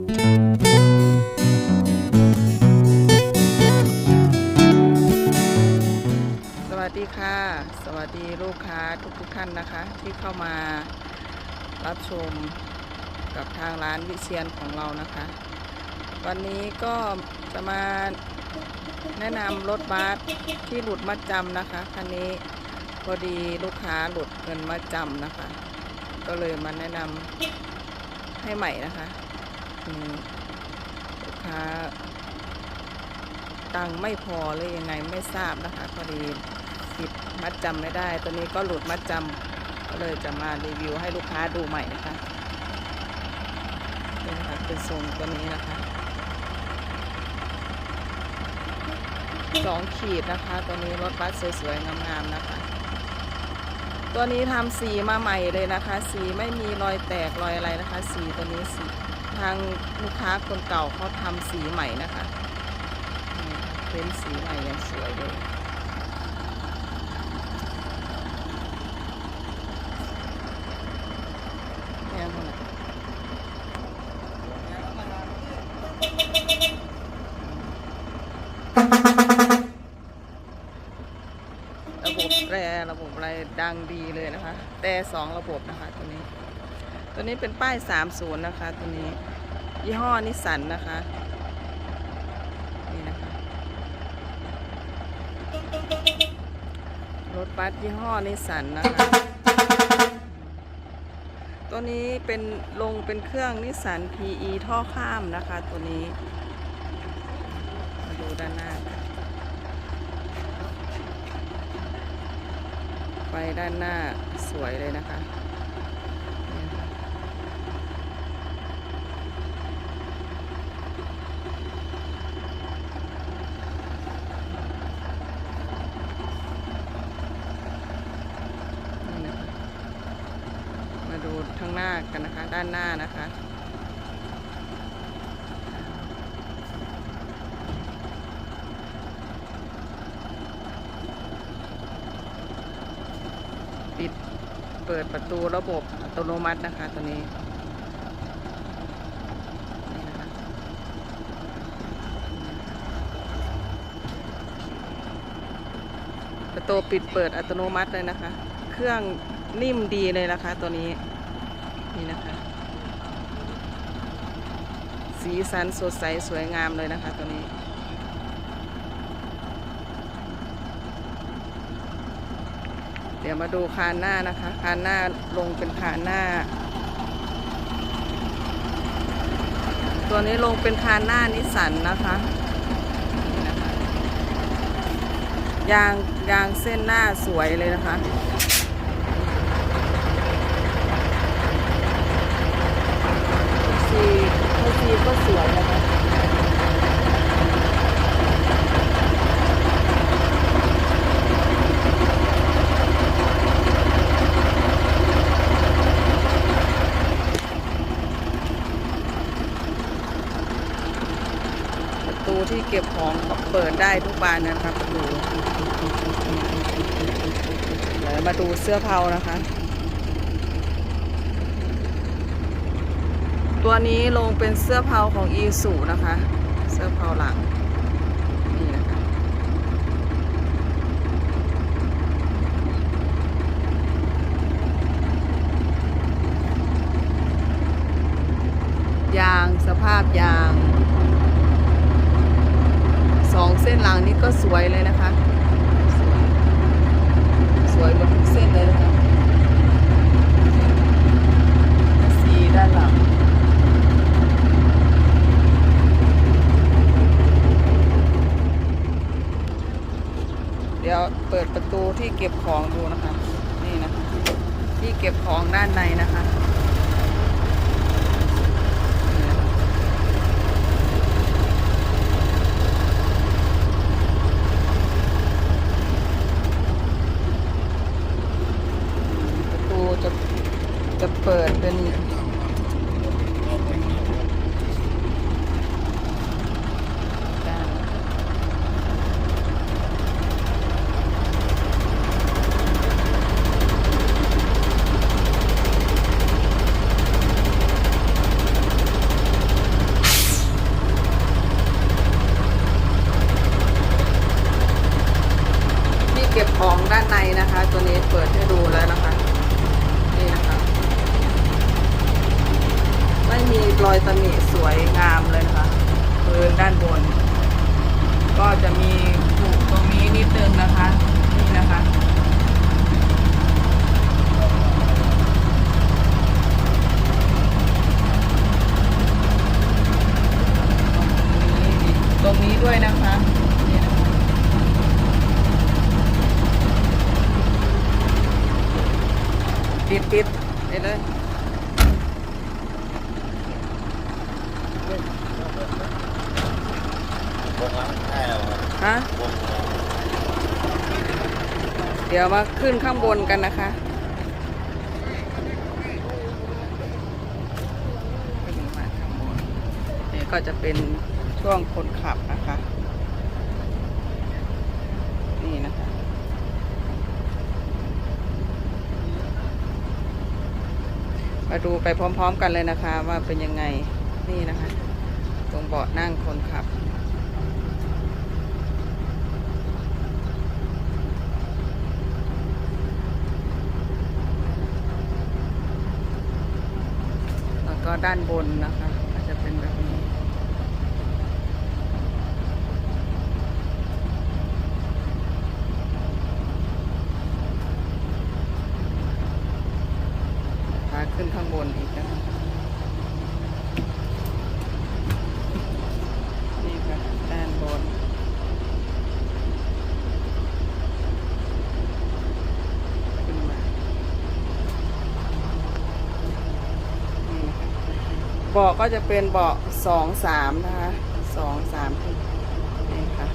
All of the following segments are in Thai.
สวัสดีค่ะ สวัสดีลูกค้าทุกทุกๆท่านนะคะ ที่เข้ามารับชมกับทางร้านวิเชียนของเรานะคะ วันนี้ก็จะมาแนะนำรถบัสที่หลุดมัดจำนะคะคันนี้พอดีลูกค้าหลุดเงินมัดจำนะคะ ก็เลยมาแนะนำให้ใหม่นะคะ อืมลูกค้า ตังไม่พอหรือยังไงไม่ทราบนะคะพอดีติดมัดจำไม่ได้ ตัวนี้ก็หลุดมัดจำก็เลยจะมารีวิวให้ลูกค้าดูใหม่นะคะนี่นะคะเป็นทรงตัวนี้นะคะสองขีดนะคะ ตัวนี้รถบัสสวยๆงามๆนะคะ ตัวนี้ทำสีมาใหม่เลยนะคะ สีไม่มีรอยแตกรอยอะไรนะคะ สีตัวนี้สี ทางลูกค้าคนเก่าเขาทำสีใหม่นะคะเป็นสีใหม่ยังสวยเลยแพงเท่าไหร่ระบบแรระบบอะไรดังดีเลยนะคะ แต่สองระบบนะคะตัวนี้ ตัวนี้เป็นป้าย 30 นะคะ ตัวนี้ ยี่ห้อนิสสันนะคะ นี่นะคะ รถบัสยี่ห้อนิสสันนะคะ ตัวนี้เป็นลงเป็นเครื่องนิสสัน PE ท่อข้ามนะคะ ตัวนี้ มาดูด้านหน้าไฟด้านหน้าสวยเลยนะคะนี่ค่ะนี่นะคะ มาดูข้างหน้ากันนะคะ ด้านหน้านะคะ ปิด เปิดประตูระบบอัตโนมัตินะคะตัวนี้ประตูปิดเปิดอัตโนมัติเลยนะคะ เครื่องนิ่มดีเลยนะคะตัวนี้นี่นะคะ สีสันสดใสสวยงามเลยนะคะตัวนี้ เดี๋ยวมาดูคานหน้านะคะ คานหน้าลงเป็นคานหน้า ตัวนี้ลงเป็นคานหน้านิสันนะคะยางยางเส้นหน้าสวยเลยนะคะสีสีก็สวยนะคะ ที่เก็บของเปิดได้ทุกบานนะครับประตูเดี๋ยวมาดูเสื้อเผานะคะ ตัวนี้ลงเป็นเสื้อเผาของอีสุนะคะ เสื้อเผาหลังนี่นะคะยางสภาพยาง องเส้นหลังนี้ก็สวยเลยนะคะ สวยสวยหมดทุกเส้นเลยนะคะสีด้านหลังเดี๋ยวเปิดประตูที่เก็บของดูนะคะ นี่นะคะ ที่เก็บของด้านในนะคะนี่นะคะ ประตูจะจะเปิดเป็นด้าน อยตำหนิส วยงามเลยนะคะพื้นด้านบน ก็จะมีผุตรงนี้นิดนึงนะคะ นี่นะคะตรงนี้ด้วยนะคะนี่นะคะปิดปิดไปเลย วงล้างใช่แล้วครับ ฮะเดี๋ยวมาขึ้นข้างบนกันนะคะขึ้นมาข้างบนนี่ก็จะเป็นช่วงคนขับนะคะ นี่นะคะ มาดูไปพร้อมๆกันเลยนะคะว่าเป็นยังไง นี่นะคะ ตรงเบาะนั่งคนขับ แล้วก็ ด้านบนนะคะก็จะเป็นแบบนี้ พาขึ้นข้างบนอีกนะคะนี่ค่ะ ด้านบน ขึ้นมา นี่นะคะเบาะก็จะเป็นเบาะสองสามนะคะสองสามนี่ค่ะ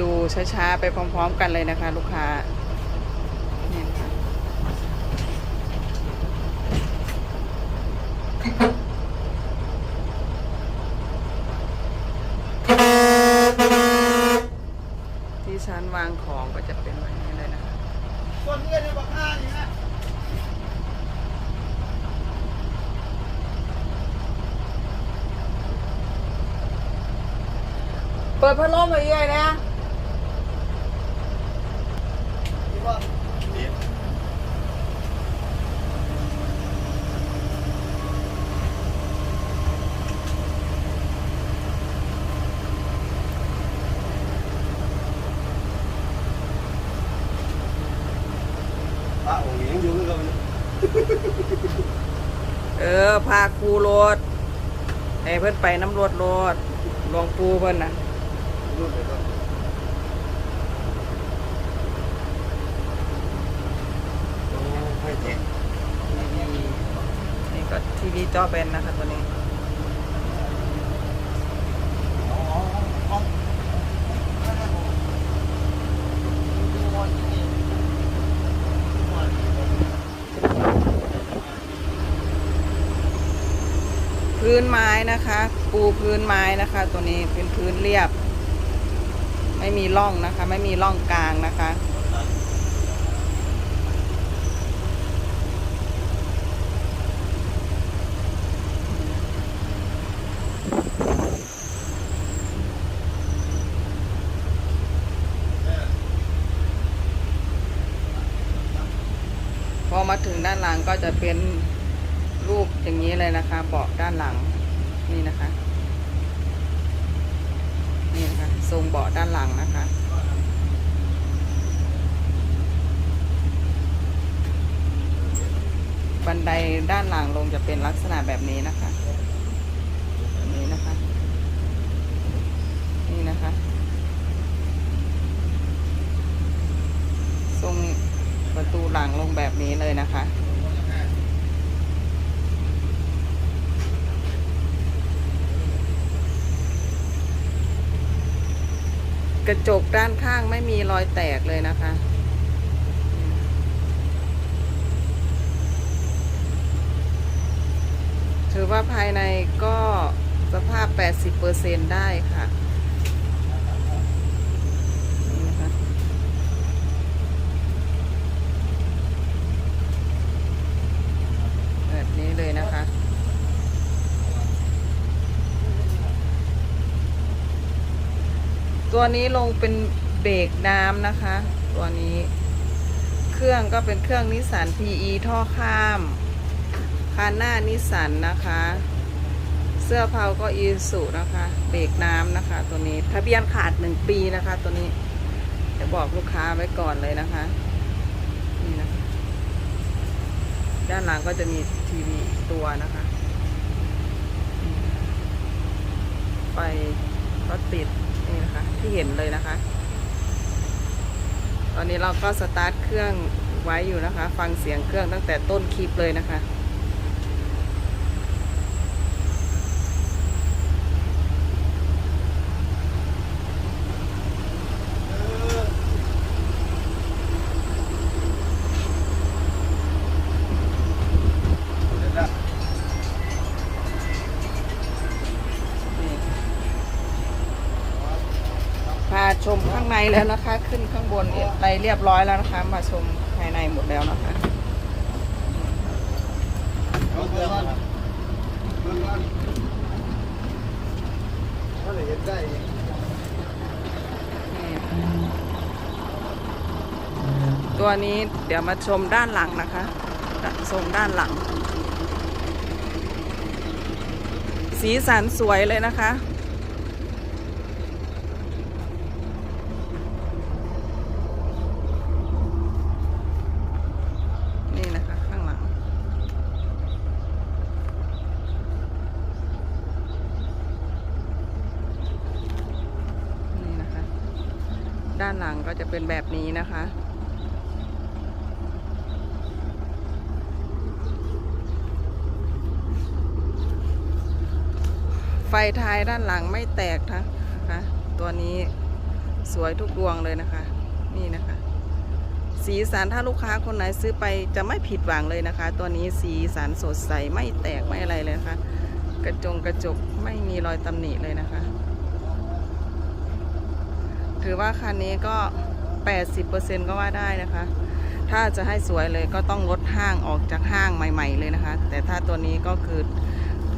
ดูช้าๆ ไปพร้อมๆกันเลยนะคะ ลูกค้านี่ค่ะ ที่ชั้นวางของก็จะเป็นแบบนี้เลยนะคะคนเงี้ยเนี่ยบอกห้านี่นะเปิดพัดลมไปเรื่อยนะ ป้าโอ้ยยังอยู่กับเราเออพาครูโรดให้เพิ่นไปน้ำรวดโรดหลวงปูเพิ่นนะรูดไปก็โอ้ไม่เจ็บนี่นี่ก็ทีวีจอเป็นนะคะตัวนี้ พื้นไม้นะคะ ปูพื้นไม้นะคะ ตัวนี้เป็นพื้นเรียบ ไม่มีร่องนะคะ ไม่มีร่องกลางนะคะ พอมาถึงด้านหลังก็จะเป็นรูปอย่างนี้เลยนะคะ เบาะด้านหลังนี่นะคะ นี่นะคะท รงเบาะด้านหลังนะคะ บันไดด้านหลังลงจะเป็นลักษณะแบบนี้นะคะแบบนี้นะคะ นี่นะคะ ทรงประตูหลังลงแบบนี้เลยนะคะ กระจกด้านข้างไม่มีรอยแตกเลยนะคะ ถือว่าภายในก็สภาพ 80%ได้ค่ะนี่นะคะแบบนี้เลยนะคะ ตัวนี้ลงเป็นเบรกน้ำนะคะ ตัวนี้ เครื่องก็เป็นเครื่องนิสสัน PE ท่อข้ามคานหน้านิสสันนะคะ เสื้อเผาก็อีสุนะคะ เบรกน้ำนะคะ ตัวนี้ทะเบียนขาดหนึ่งปีนะคะ ตัวนี้จะบอกลูกค้าไว้ก่อนเลยนะคะนี่นะคะด้านหลังก็จะมีทีวีตัวนะคะไฟก็ติด นี่นะคะ ที่เห็นเลยนะคะ ตอนนี้เราก็สตาร์ทเครื่องไว้อยู่นะคะ ฟังเสียงเครื่องตั้งแต่ต้นคลิปเลยนะคะางในแล้วนะคะ ขึ้นข้างบนไรเรียบร้อยแล้วนะคะ มาชมภายในหมดแล้วนะคะตัวนี้เดี๋ยวมาชมด้านหลังนะคะชมด้านหลัง สีสันสวยเลยนะคะ นี่นะคะ ข้างหลัง นี่นะคะ ด้านหลังก็ จะเป็นแบบนี้นะคะ ไฟท้ายด้านหลังไม่แตกนะคะ ตัวนี้สวยทุกดวงเลยนะคะ นี่นะคะ สีสันถ้าลูกค้าคนไหนซื้อไปจะไม่ผิดหวังเลยนะคะ ตัวนี้สีสันสดใสไม่แตกไม่อะไรเลยนะคะ กระจงกระจกไม่มีรอยตำหนิเลยนะคะถือว่าคันนี้ก็ 80%ก็ว่าได้นะคะ ถ้าจะให้สวยเลยก็ต้องลดห้างออกจากห้างใหม่ ๆ เลยนะคะ แต่ถ้าตัวนี้ก็คือ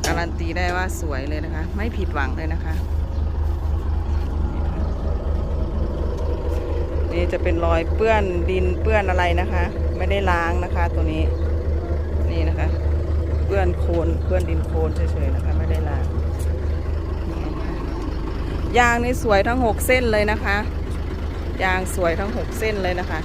การันตีได้ว่าสวยเลยนะคะ ไม่ผิดหวังเลยนะคะนี่จะเป็นรอยเปื้อนดินเปื้อนอะไรนะคะ ไม่ได้ล้างนะคะ ตัวนี้นี่นะคะ เปื้อนโคลนเปื้อนดินโคลนเฉยๆนะคะ ไม่ได้ล้างยางนี่สวยทั้งหกเส้นเลยนะคะ ยางสวยทั้งหกเส้นเลยนะคะ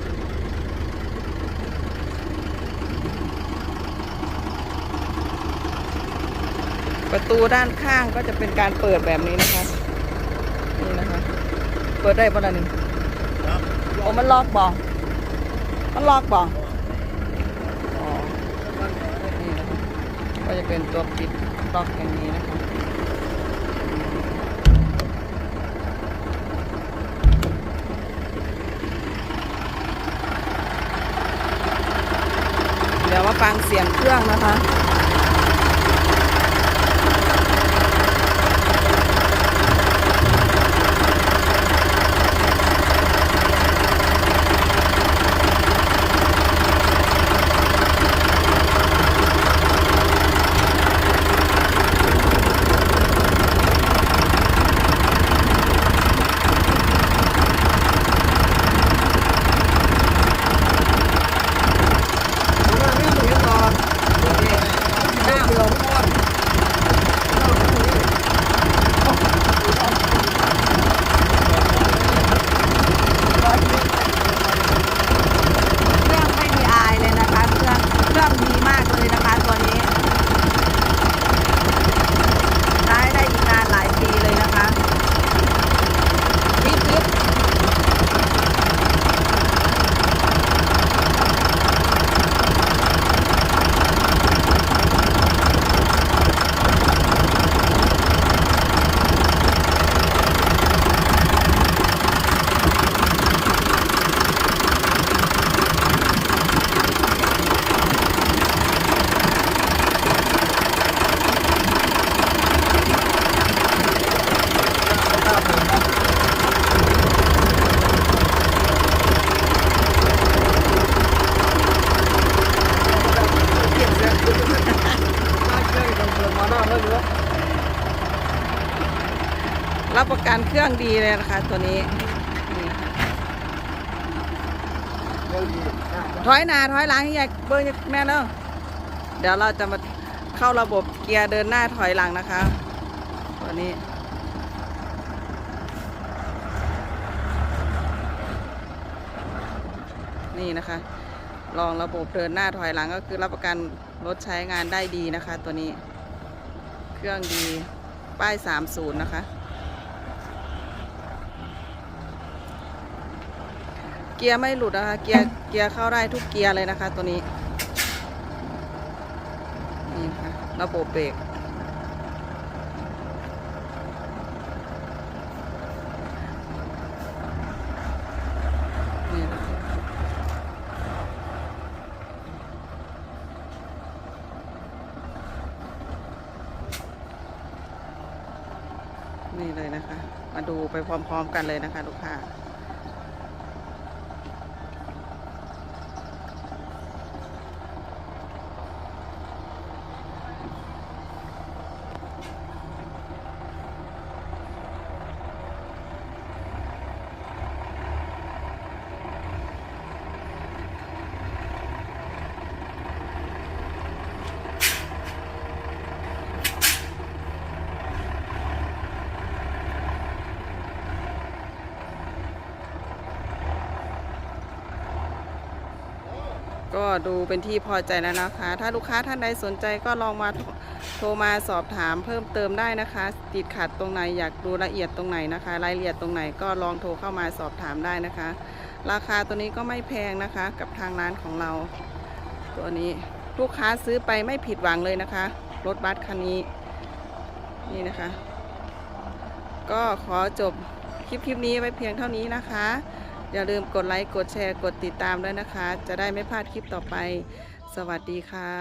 ประตูด้านข้างก็จะเป็นการเปิดแบบนี้นะคะ นี่นะคะ เปิดได้ปะล่ะนี่โอ้มันล็อกบอกมันล็อกบอกอ๋อนี่นะคะก็จะเป็นตัวปิดล็อกอย่างนี้นะคะ เดี๋ยวมา ฟังเสียงเครื่องนะคะ ผมว่าไม่เห็นหรอกเดี๋ยวเดี๋ยวก่อน เครื่องไม่มีอายเลยนะคะ เครื่องเครื่องดีมากเลยนะคะ ตัวนี้ใช้ได้อีกนานหลายปีเลยนะคะวิบวิบ รับประกันเครื่องดีเลยนะคะตัวนี้นี่นะคะเร็วดีนะถอยหน้าถอยหลังให้ยายเบิ้งแม่เนาะเดี๋ยวเราจะมาเข้าระบบเกียร์เดินหน้าถอยหลังนะคะ ตัวนี้นี่นะคะ ลองระบบเดินหน้าถอยหลังก็คือรับประกันรถใช้งานได้ดีนะคะ ตัวนี้ เครื่องดี ป้าย 30 นะคะ กียร์ไม่หลุดนะคะ เกียร์เกียร์เข้าได้ทุกเกียร์เลยนะคะ ตัวนี้ นี่ค่ะระบบเบรกนี่เลยนะคะ มาดูไปพร้อมๆกันเลยนะคะ ลูกค้า ก็ดูเป็นที่พอใจแล้วนะคะ ถ้าลูกค้าท่านใดสนใจก็ลองมาโทรมาสอบถามเพิ่มเติมได้นะคะ ติดขัดตรงไหนอยากดูละเอียดตรงไหนนะคะ รายละเอียดตรงไหนก็ลองโทรเข้ามาสอบถามได้นะคะ ราคาตัวนี้ก็ไม่แพงนะคะ กับทางร้านของเรา ตัวนี้ลูกค้าซื้อไปไม่ผิดหวังเลยนะคะ รถบัสคันนี้นี่นะคะ ก็ขอจบคลิปคลิปนี้ไว้เพียงเท่านี้นะคะ อย่าลืมกดไลค์ กดแชร์ กดติดตามด้วยนะคะ จะได้ไม่พลาดคลิปต่อไป สวัสดีค่ะ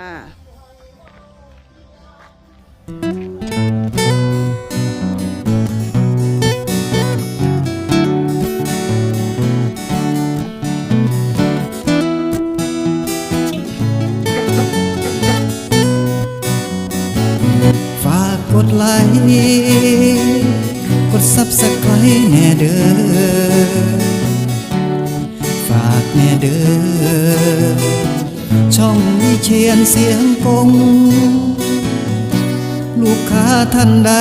ฝากกดไลค์กดซับสไครต์แน่เด้อ แน่เด้อช่องวิเชียนเสียงกง ลูกค้าท่านใด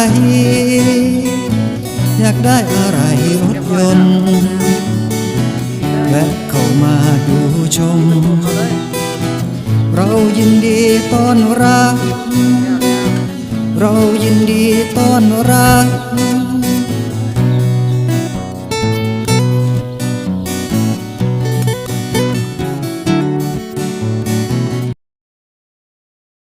อยากได้อะไรรถยนต์แวะเข้ามาดูชม เรายินดีต้อนรับ เรายินดีต้อนรับ